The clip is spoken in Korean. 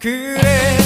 그래.